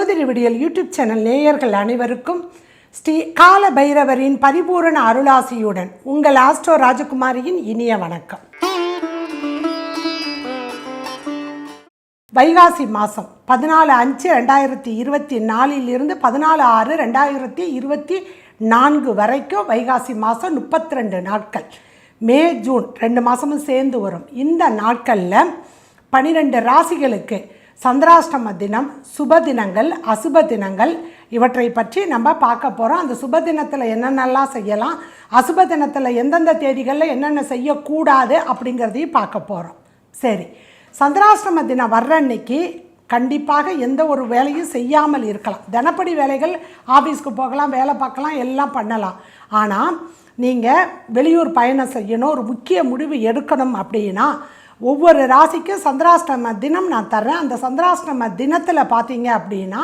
ஜோதிட விடியல் YouTube channel நேயர்கள் அனைவருக்கும் ஸ்ரீ கால பைரவரின் பரிபூரண அருளாசியுடன் உங்கள் ஆஸ்ட்ரோ ராஜகுமாரியின் இனிய வணக்கம். வைகாசி மாதம் பதினாலு அஞ்சு ரெண்டாயிரத்தி இருபத்தி நாலிலிருந்து பதினாலு ஆறு ரெண்டாயிரத்தி இருபத்தி நான்கு வரைக்கும் வைகாசி மாதம் முப்பத்தி ரெண்டு நாட்கள். மே ஜூன் ரெண்டு மாதமும் சேர்ந்து வரும். இந்த நாட்களில் பனிரெண்டு ராசிகளுக்கு சந்திராஷ்டம தினம் சுப தினங்கள் அசுப தினங்கள் இவற்றை பற்றி நம்ம பார்க்க போகிறோம் அந்த சுப தினத்தில் என்னென்னலாம் செய்யலாம் அசுப தினத்தில் எந்தெந்த தேதிகளில் என்னென்ன செய்யக்கூடாது அப்படிங்கிறதையும் பார்க்க போகிறோம் சரி சந்திராஷ்டம தினம் வர்ற அன்னைக்கு கண்டிப்பாக எந்த ஒரு வேலையும் செய்யாமல் இருக்கலாம். தினப்படி வேலைகள் ஆஃபீஸ்க்கு போகலாம் வேலை பார்க்கலாம் எல்லாம் பண்ணலாம். ஆனால் நீங்கள் வெளியூர் பயணம் செய்யணும் ஒரு முக்கிய முடிவு எடுக்கணும் அப்படின்னா ஒவ்வொரு ராசிக்கும் சந்திராஷ்டம தினம் நான் தர்றேன். அந்த சந்திராஷ்டம தினத்தில் பார்த்தீங்க அப்படின்னா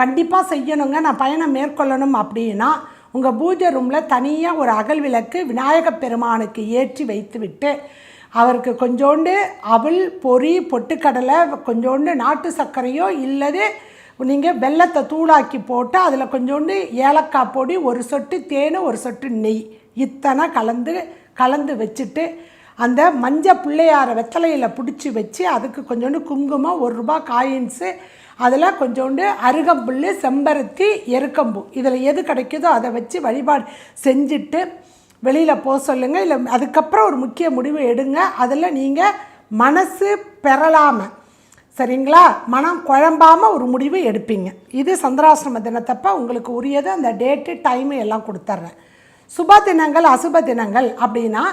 கண்டிப்பாக செய்யணுங்க. நான் பயணம் மேற்கொள்ளணும் அப்படின்னா உங்கள் பூஜை ரூமில் தனியாக ஒரு அகல் விளக்கு விநாயகப் பெருமானுக்கு ஏற்றி வைத்துவிட்டு அவருக்கு கொஞ்சோண்டு அவள் பொரி பொட்டுக்கடலை கொஞ்சோண்டு நாட்டு சர்க்கரையோ இல்லது நீங்கள் வெள்ளத்தை தூளாக்கி போட்டு அதில் கொஞ்சோண்டு ஏலக்காய் பொடி ஒரு சொட்டு தேன் ஒரு சொட்டு நெய் இத்தனை கலந்து கலந்து வச்சுட்டு அந்த மஞ்சள் பிள்ளையார வெத்தலையில் பிடிச்சி வச்சு அதுக்கு கொஞ்சோண்டு குங்குமம் ஒரு ரூபா காயின்ஸு அதில் கொஞ்சோண்டு அருகம்புல் செம்பருத்தி எருக்கம்பூ. இதில் எது கிடைக்குதோ அதை வச்சு வழிபாடு செஞ்சுட்டு வெளியில் போக சொல்லுங்கள் இல்லை அதுக்கப்புறம் ஒரு முக்கிய முடிவு எடுங்க. அதில் நீங்கள் மனசு பெறலாமல் சரிங்களா? மனம் குழம்பாமல் ஒரு முடிவு எடுப்பீங்க. இது சந்திராசிரம தினத்தப்ப உங்களுக்கு உரியது. அந்த டேட்டு டைமு எல்லாம் கொடுத்துட்றேன் சுப தினங்கள் அசுப தினங்கள் அப்படின்னா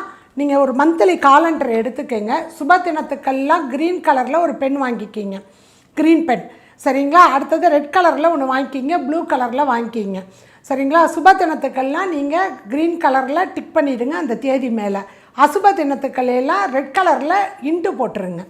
நீங்கள் ஒரு மந்த்லி காலண்டர் எடுத்துக்கங்க. சுப தினத்துக்கெல்லாம் க்ரீன் கலரில் ஒரு பென் வாங்கிக்கிங்க. க்ரீன் பென் சரிங்களா? அடுத்தது ரெட் கலரில் ஒன்று வாங்கிக்கிங்க. ப்ளூ கலரில் வாங்கிக்கிங்க. சரிங்களா? சுப தினத்துக்கெல்லாம் நீங்கள் க்ரீன் கலரில் டிக் பண்ணிவிடுங்க அந்த தேதி மேலே. அசுப தினத்துக்களெல்லாம் ரெட் கலரில் இன்ட்டு போட்டுருங்க.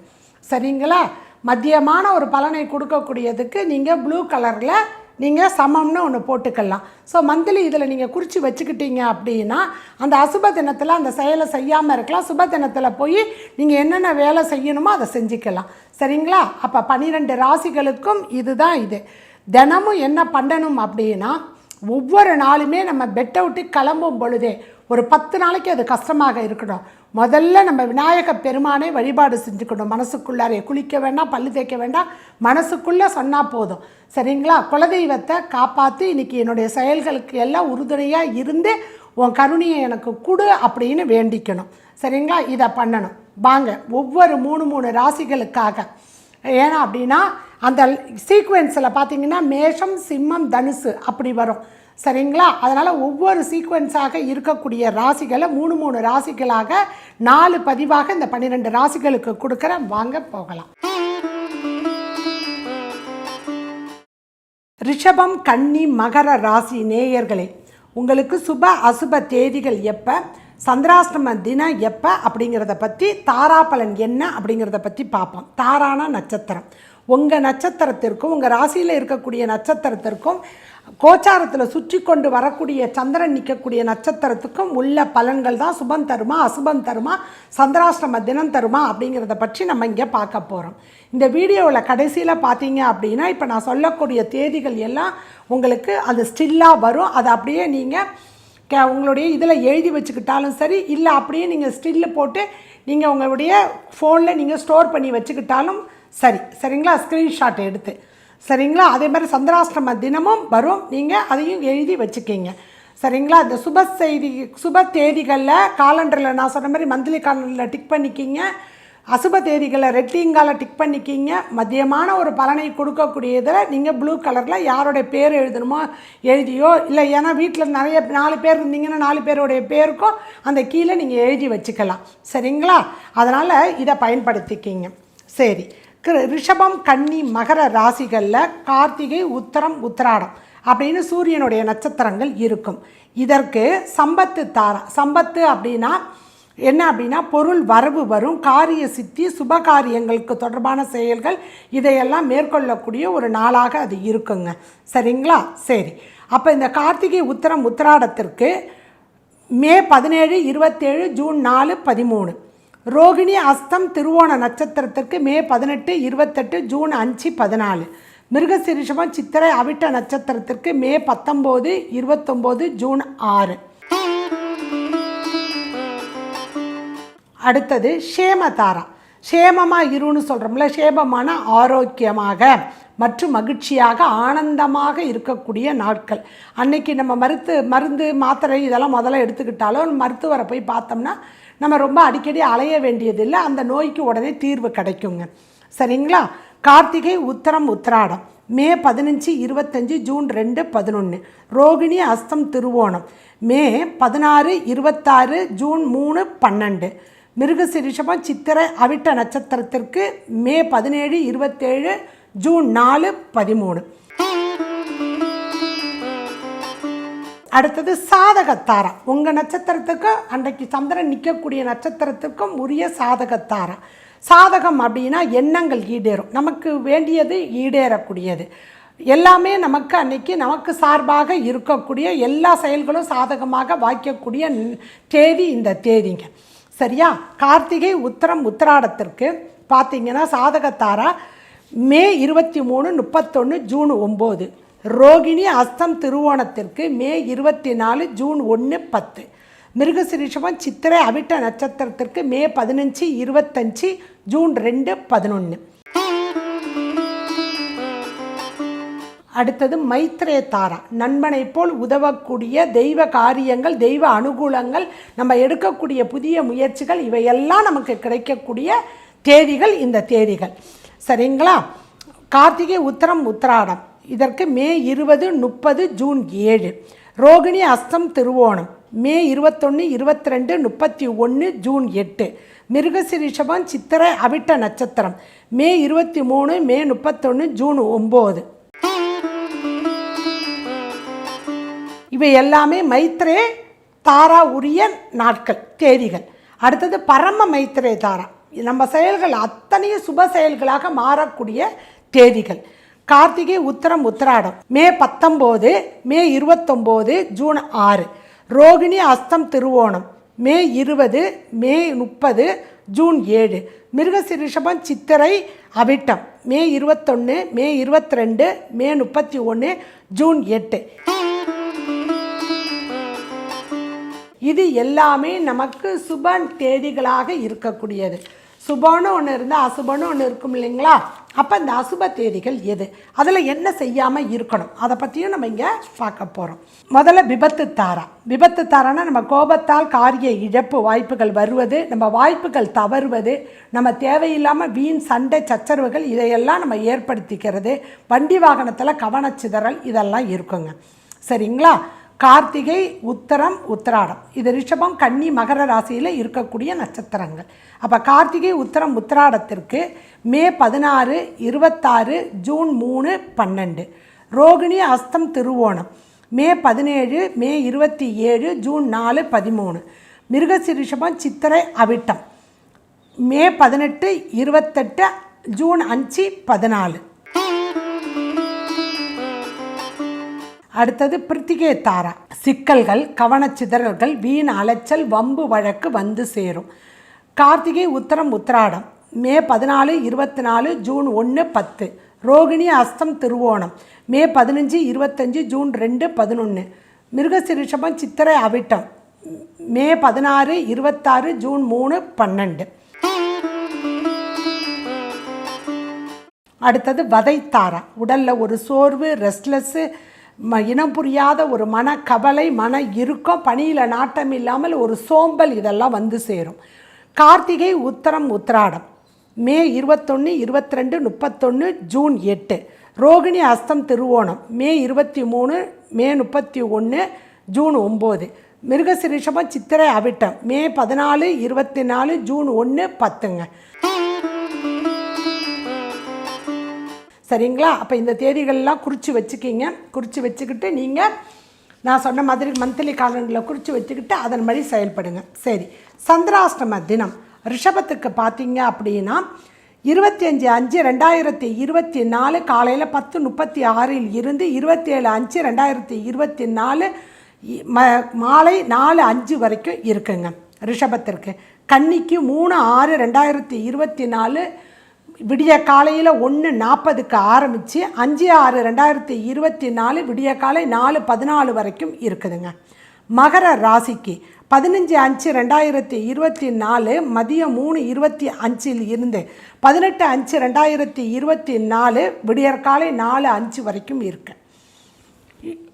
சரிங்களா? மத்தியமான ஒரு பலனை கொடுக்கக்கூடியதுக்கு நீங்கள் ப்ளூ கலரில் நீங்கள் சமம்னு ஒன்று போட்டுக்கலாம். ஸோ மந்த்லி இதில் நீங்கள் குறித்து வச்சுக்கிட்டீங்க அப்படின்னா அந்த அசுப தினத்தில் அந்த செயலை செய்யாமல் இருக்கலாம். சுப தினத்தில் போய் நீங்கள் என்னென்ன வேலை செய்யணுமோ அதை செஞ்சுக்கலாம். சரிங்களா? அப்போ பன்னிரெண்டு ராசிகளுக்கும் இதுதான் இது. தினமும் என்ன பண்ணணும் அப்படின்னா ஒவ்வொரு நாளுமே நம்ம பெட்டை விட்டு கிளம்பும் பொழுதே ஒரு பத்து நாளைக்கு அது கஷ்டமாக இருக்கணும். முதல்ல நம்ம விநாயக பெருமானை வழிபாடு செஞ்சுக்கணும். மனசுக்குள்ளாரே குளிக்க வேண்டாம் பல்லு தேய்க்க வேண்டாம். மனசுக்குள்ளே சொன்னால் போதும். சரிங்களா? குலதெய்வத்தை காப்பாற்றி இன்றைக்கி என்னுடைய செயல்களுக்கு எல்லாம் உறுதுணையாக இருந்து உன் கருணையை எனக்கு கொடு அப்படின்னு வேண்டிக்கணும். சரிங்களா? இதை பண்ணணும். வாங்க ஒவ்வொரு மூணு மூணு ராசிகளுக்காக. ஏன்னா அப்படின்னா அந்த சீக்வென்ஸில் பார்த்தீங்கன்னா மேஷம் சிம்மம் தனுசு அப்படி வரும். சரிங்களா? அதனால் ஒவ்வொரு சீக்வன்ஸாக இருக்கக்கூடிய ராசிகளை மூணு மூணு ராசிகளாக நாலு பதிவாக இந்த பன்னிரெண்டு ராசிகளுக்கு கொடுக்குறேன். வாங்க போகலாம். ரிஷபம் கன்னி மகர ராசி நேயர்களே உங்களுக்கு சுப அசுப தேதிகள் எப்போ? சந்திராஷ்டம தினம் எப்போ? அப்படிங்கிறத பற்றி தாராபலன் என்ன? அப்படிங்கிறத பற்றி பார்ப்போம். தாரான நட்சத்திரம். உங்கள் நட்சத்திரத்திற்கும் உங்கள் ராசியில் இருக்கக்கூடிய நட்சத்திரத்திற்கும் கோச்சாரத்தில் சுற்றி கொண்டு வரக்கூடிய சந்திரன் நிற்கக்கூடிய நட்சத்திரத்துக்கும் உள்ள பலன்கள் தான் சுபம் தருமா அசுபம் தருமா சந்திராஷ்டம தினம் தருமா அப்படிங்கிறத பற்றி நம்ம இங்கே பார்க்க போகிறோம் இந்த வீடியோவில் கடைசியில் பார்த்தீங்க அப்படின்னா இப்போ நான் சொல்லக்கூடிய தேதிகள் எல்லாம் உங்களுக்கு அது ஸ்டில்லாக வரும். அதை அப்படியே நீங்கள் கே உங்களுடைய இதில் எழுதி வச்சுக்கிட்டாலும் சரி இல்லை அப்படியே நீங்கள் ஸ்டில்லு போட்டு நீங்கள் உங்களுடைய ஃபோனில் நீங்கள் ஸ்டோர் பண்ணி வச்சுக்கிட்டாலும் சரி சரிங்களா? ஸ்க்ரீன்ஷாட் எடுத்து. சரிங்களா? அதே மாதிரி சந்திராஷ்டம தினமும் வரும். நீங்கள் அதையும் எழுதி வச்சுக்கிங்க. சரிங்களா? இந்த சுப செய்தி சுப தேதிகளில் காலண்டரில் நான் சொன்ன மாதிரி மந்த்லி காலண்டரில் டிக் பண்ணிக்கிங்க. அசுப தேதிகளை ரெட்டிங்கால டிக் பண்ணிக்கிங்க. மதியமான ஒரு பலனை கொடுக்கக்கூடியதில் நீங்கள் ப்ளூ கலரில் யாரோடைய பேர் எழுதணுமோ எழுதியோ இல்லை ஏன்னா வீட்டில் நிறைய நாலு பேர் இருந்தீங்கன்னா நாலு பேருடைய பேருக்கும் அந்த கீழே நீங்கள் எழுதி வச்சுக்கலாம். சரிங்களா? அதனால் இதை பயன்படுத்திக்கிங்க. சரி. ரிஷபம் கன்னி மகர ராசிகளில் கார்த்திகை உத்தரம் உத்தராடம் அப்படின்னு சூரியனுடைய நட்சத்திரங்கள் இருக்கும். இதற்கு சம்பத்து தாரா சம்பத்து அப்படின்னா என்ன அப்படின்னா பொருள் வரவு வரும் காரிய சித்தி சுப காரியங்களுக்கு தொடர்பான செயல்கள் இதையெல்லாம் மேற்கொள்ளக்கூடிய ஒரு நாளாக அது இருக்குங்க. சரிங்களா? சரி. அப்போ இந்த கார்த்திகை உத்தரம் உத்திராடத்திற்கு மே பதினேழு இருபத்தேழு ஜூன் நாலு பதிமூணு. ரோகிணி அஸ்தம் திருவோண நட்சத்திரத்திற்கு மே பதினெட்டு இருபத்தெட்டு ஜூன் அஞ்சு பதினாலு. மிருகசிரிஷபம் சித்திரை அவிட்ட நட்சத்திரத்திற்கு மே பத்தொம்போது இருபத்தொம்போது ஜூன் ஆறு. அடுத்தது ஷேமதாரா ஷேமமாக இருன்னு சொல்கிறோம்ல ஷேமமான ஆரோக்கியமாக. மற்றும் மகிழ்ச்சியாக ஆனந்தமாக இருக்கக்கூடிய நாட்கள். அன்னைக்கு நம்ம மருத்து மருந்து மாத்திரை இதெல்லாம் முதல்ல எடுத்துக்கிட்டாலும் மருத்துவரை போய் பார்த்தோம்னா நம்ம ரொம்ப அடிக்கடி அலைய வேண்டியதில்லை. அந்த நோய்க்கு உடனே தீர்வு கிடைக்குங்க. சரிங்களா? கார்த்திகை உத்தரம் உத்திராடம். மே பதினஞ்சு இருபத்தஞ்சி ஜூன் ரெண்டு பதினொன்று ரோகிணி அஸ்தம் திருவோணம். மே பதினாறு இருபத்தாறு ஜூன் மூணு பன்னெண்டு. மிருகசிரிஷபம் சித்திரை அவிட்ட நட்சத்திரத்திற்கு மே பதினேழு இருபத்தேழு ஜூன் நாலு பதிமூணு. அடுத்தது சாதகத்தாரா. உங்கள் நட்சத்திரத்துக்கு அன்றைக்கு சந்திரன் நிற்கக்கூடிய நட்சத்திரத்துக்கும் உரிய சாதகத்தாரா. சாதகம் அப்படின்னா எண்ணங்கள் ஈடேறும். நமக்கு வேண்டியது ஈடேறக்கூடியது. எல்லாமே நமக்கு அன்னைக்கு நமக்கு சார்பாக இருக்கக்கூடிய எல்லா செயல்களும் சாதகமாக வாய்க்கக்கூடிய தேதி இந்த தேதிங்க. சரியா? கார்த்திகை உத்தரம் உத்திராடத்திற்கு பார்த்தீங்கன்னா சாதகத்தாரா. மே இருபத்தி மூணு முப்பத்தொன்று ஜூன் ஒம்பது. ரோகிணி அஸ்தம் திருவோணத்திற்கு மே இருபத்தி நாலு ஜூன் ஒன்று பத்து. மிருகசிரிஷபம் சித்திரை அவிட்ட நட்சத்திரத்திற்கு மே பதினஞ்சு இருபத்தஞ்சு ஜூன் ரெண்டு பதினொன்று அடுத்தது மைத்ரே தாரா நண்பனை போல் உதவக்கூடிய தெய்வ காரியங்கள் தெய்வ அனுகூலங்கள் நம்ம எடுக்கக்கூடிய புதிய முயற்சிகள் இவையெல்லாம் நமக்கு கிடைக்கக்கூடிய தேதிகள் இந்த தேதிகள். சரிங்களா? கார்த்திகை உத்தரம் உத்திராடம். இதற்கு மே இருபது முப்பது ஜூன் ஏழு. ரோகிணி அஸ்தம் திருவோணம். மே இருபத்தொன்று இருபத்தி ரெண்டு முப்பத்தி ஒன்று ஜூன் எட்டு. மிருகசிரிஷபம் சித்திரை அவிட்ட நட்சத்திரம். மே இருபத்தி மூணு மே முப்பத்தொன்று ஜூன் ஒம்பது. இவை எல்லாமே மைத்ரே தாரா உரிய நாட்கள் தேதிகள். அடுத்தது பரம மைத்ரே தாரா. நம்ம செயல்கள் அத்தனையும் சுப செயல்களாக மாறக்கூடிய தேதிகள். கார்த்திகை உத்தரம் உத்திராடம். மே பத்தொம்போது மே இருபத்தொம்போது ஜூன் ஆறு. ரோகிணி அஸ்தம் திருவோணம். மே இருபது மே முப்பது ஜூன் ஏழு. மிருகசிரிஷபம் சித்திரை அவிட்டம். மே இருபத்தொன்று மே இருபத்தி ரெண்டு மே முப்பத்தி ஒன்று ஜூன் எட்டு. இது எல்லாமே நமக்கு சுப தேதிகளாக இருக்கக்கூடியது. சுபம்னு ஒன்று இருந்தால் அசுபம்னு ஒன்று இருக்கும் இல்லைங்களா? அப்போ இந்த அசுப தேதிகள் எது? அதில் என்ன செய்யாமல் இருக்கணும்? அதை பற்றியும் நம்ம இங்கே பார்க்க போகிறோம் முதல்ல விபத்து தாரா. விபத்து தாரானா நம்ம கோபத்தால் காரிய இழப்பு வாய்ப்புகள் வருவது நம்ம வாய்ப்புகள் தவறுவது நம்ம தேவையில்லாமல் வீண் சண்டை சச்சரவுகள் இதையெல்லாம் நம்ம ஏற்படுத்திக்கிறது வண்டி வாகனத்தில் கவனச்சிதறல் இதெல்லாம் இருக்குங்க. சரிங்களா? கார்த்திகை உத்தரம் உத்திராடம். இது ரிஷபம் கன்னி மகர ராசியில் இருக்கக்கூடிய நட்சத்திரங்கள். அப்போ கார்த்திகை உத்தரம் உத்திராடத்திற்கு மே பதினாறு இருபத்தாறு ஜூன் மூணு பன்னெண்டு. ரோகிணி அஸ்தம் திருவோணம். மே பதினேழு மே இருபத்தி ஏழு ஜூன் நாலு பதிமூணு. மிருகசிரிஷபம் சித்திரை அவிட்டம். மே பதினெட்டு இருபத்தெட்டு ஜூன் அஞ்சு பதினாலு. அடுத்தது பிரித்திகே தாரா சிக்கல்கள் கவனச்சிதறல்கள் வீண் அலைச்சல் வம்பு வழக்கு வந்து சேரும். கார்த்திகை உத்தரம் உத்திராடம். மே பதினாலு இருபத்தி நாலு ஜூன் ஒன்று பத்து. ரோகிணி அஸ்தம் திருவோணம். மே பதினஞ்சு இருபத்தஞ்சு ஜூன் ரெண்டு பதினொன்று மிருகசிரிஷபம் சித்திரை அவிட்டம். மே பதினாறு இருபத்தாறு ஜூன் மூணு பன்னெண்டு. அடுத்தது வதைத்தாரா. உடலில் ஒரு சோர்வு ரெஸ்ட்லெஸ்ஸு ம இனம் புரியாத ஒரு மன கவலை மன இறுக்கம் பணியில் நாட்டம் இல்லாமல் ஒரு சோம்பல் இதெல்லாம் வந்து சேரும். கார்த்திகை உத்தரம் உத்திராடம். மே இருபத்தொன்று இருபத்தி ரெண்டு முப்பத்தொன்று ஜூன் எட்டு. ரோகிணி அஸ்தம் திருவோணம். மே இருபத்தி மூணு மே முப்பத்தி ஒன்று ஜூன் ஒம்பது. மிருகசிரிஷபம் சித்திரை அவிட்டம். மே பதினாலு இருபத்தி நாலு ஜூன் ஒன்று பத்துங்க. சரிங்களா? அப்போ இந்த தேதிகள்லாம் குறித்து வச்சுக்கிங்க. குறித்து வச்சுக்கிட்டு நீங்கள் நான் சொன்ன மாதிரி மந்த்லி காலண்டரில் குறித்து வச்சுக்கிட்டு அதன் மாதிரி செயல்படுங்க. சரி. சந்திராஷ்டம தினம். ரிஷபத்துக்கு பார்த்தீங்க அப்படின்னா இருபத்தி அஞ்சு அஞ்சு ரெண்டாயிரத்தி இருபத்தி நாலு காலையில் பத்து முப்பத்தி ஆறில் இருந்து இருபத்தேழு அஞ்சு ரெண்டாயிரத்தி இருபத்தி நாலு இ- ம மாலை நாலு அஞ்சு வரைக்கும் இருக்குங்க. ரிஷபத்திற்கு. கன்னிக்கு மூணு ஆறு ரெண்டாயிரத்தி இருபத்தி நாலு விடிய காலையில் ஒன்று நாற்பதுக்கு ஆரம்பித்து அஞ்சு ஆறு ரெண்டாயிரத்தி இருபத்தி நாலு விடிய காலை நாலு பதினாலு வரைக்கும் இருக்குதுங்க. மகர ராசிக்கு பதினஞ்சு அஞ்சு ரெண்டாயிரத்தி இருபத்தி நாலு மதியம் மூணு இருபத்தி அஞ்சில் இருந்து பதினெட்டு அஞ்சு ரெண்டாயிரத்தி இருபத்தி நாலு விடியற்காலை நாலு அஞ்சு வரைக்கும் இருக்கு.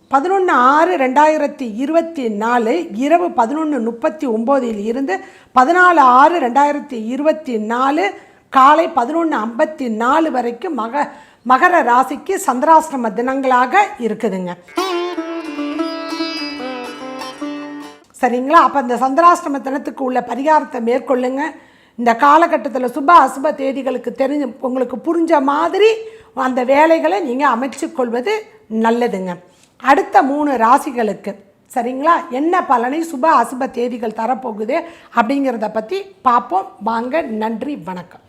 பதினொன்று ஆறு ரெண்டாயிரத்தி இருபத்தி நாலு இரவு பதினொன்று முப்பத்தி ஒம்போதில் இருந்து பதினாலு ஆறு ரெண்டாயிரத்தி இருபத்தி நாலு காலை பதினொன்று ஐம்பத்தி நாலு வரைக்கும் மக மகர ராசிக்கு சந்திராசிரம தினங்களாக இருக்குதுங்க. சரிங்களா? அப்போ இந்த சந்திராசிரம தினத்துக்கு உள்ள பரிகாரத்தை மேற்கொள்ளுங்க. இந்த காலகட்டத்தில் சுப அசுப தேதிகளுக்கு தெரிஞ்சு உங்களுக்கு புரிஞ்ச மாதிரி அந்த வேலைகளை நீங்கள் அமைச்சு கொள்வது நல்லதுங்க. அடுத்த மூணு ராசிகளுக்கு சரிங்களா? என்ன பலனை சுப அசுப தேதிகள் தரப்போகுது அப்படிங்கிறத பற்றி பார்ப்போம் வாங்க நன்றி வணக்கம்.